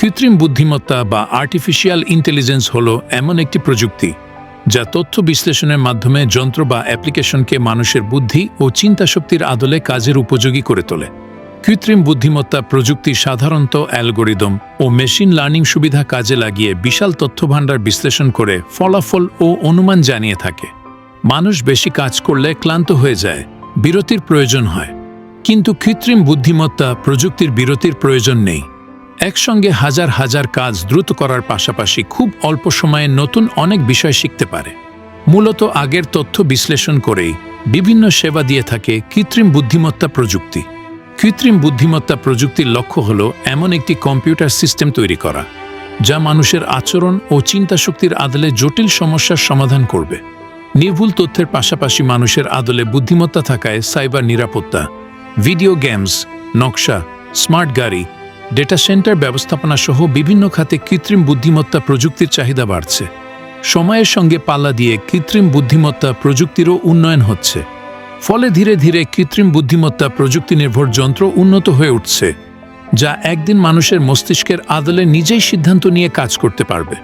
কৃত্রিম বুদ্ধিমত্তা বা আর্টিফিশিয়াল ইন্টেলিজেন্স হল এমন একটি প্রযুক্তি যা তথ্য বিশ্লেষণের মাধ্যমে যন্ত্র বা অ্যাপ্লিকেশনকে মানুষের বুদ্ধি ও চিন্তাশক্তির আদলে কাজের উপযোগী করে তোলে। কৃত্রিম বুদ্ধিমত্তা প্রযুক্তি সাধারণত অ্যালগোরিদম ও মেশিন লার্নিং সুবিধা কাজে লাগিয়ে বিশাল তথ্যভাণ্ডার বিশ্লেষণ করে ফলাফল ও অনুমান জানিয়ে থাকে। মানুষ বেশি কাজ করলে ক্লান্ত হয়ে যায়, বিরতির প্রয়োজন হয়। কিন্তু কৃত্রিম বুদ্ধিমত্তা প্রযুক্তির বিরতির প্রয়োজন নেই। একসঙ্গে হাজার হাজার কাজ দ্রুত করার পাশাপাশি খুব অল্প সময়ে নতুন অনেক বিষয় শিখতে পারে। মূলত আগের তথ্য বিশ্লেষণ করেই বিভিন্ন সেবা দিয়ে থাকে কৃত্রিম বুদ্ধিমত্তা প্রযুক্তি। কৃত্রিম বুদ্ধিমত্তা প্রযুক্তির লক্ষ্য হল এমন একটি কম্পিউটার সিস্টেম তৈরি করা, যা মানুষের আচরণ ও চিন্তাশক্তির আদলে জটিল সমস্যার সমাধান করবে। নির্ভুল তথ্যের পাশাপাশি মানুষের আদলে বুদ্ধিমত্তা থাকায় সাইবার নিরাপত্তা, ভিডিও গেমস, নকশা, স্মার্ট গাড়ি ডেটা সেন্টার ব্যবস্থাপনা সহ বিভিন্ন খাতে কৃত্রিম বুদ্ধিমত্তা প্রযুক্তির চাহিদা বাড়ছে। সময়ের সঙ্গে পাল্লা দিয়ে কৃত্রিম বুদ্ধিমত্তা প্রযুক্তিরও উন্নয়ন হচ্ছে। ফলে ধীরে ধীরে কৃত্রিম বুদ্ধিমত্তা প্রযুক্তি নির্ভর যন্ত্র উন্নত হয়ে উঠছে, যা একদিন মানুষের মস্তিষ্কের আদলে নিজেই সিদ্ধান্ত নিয়ে কাজ করতে পারবে।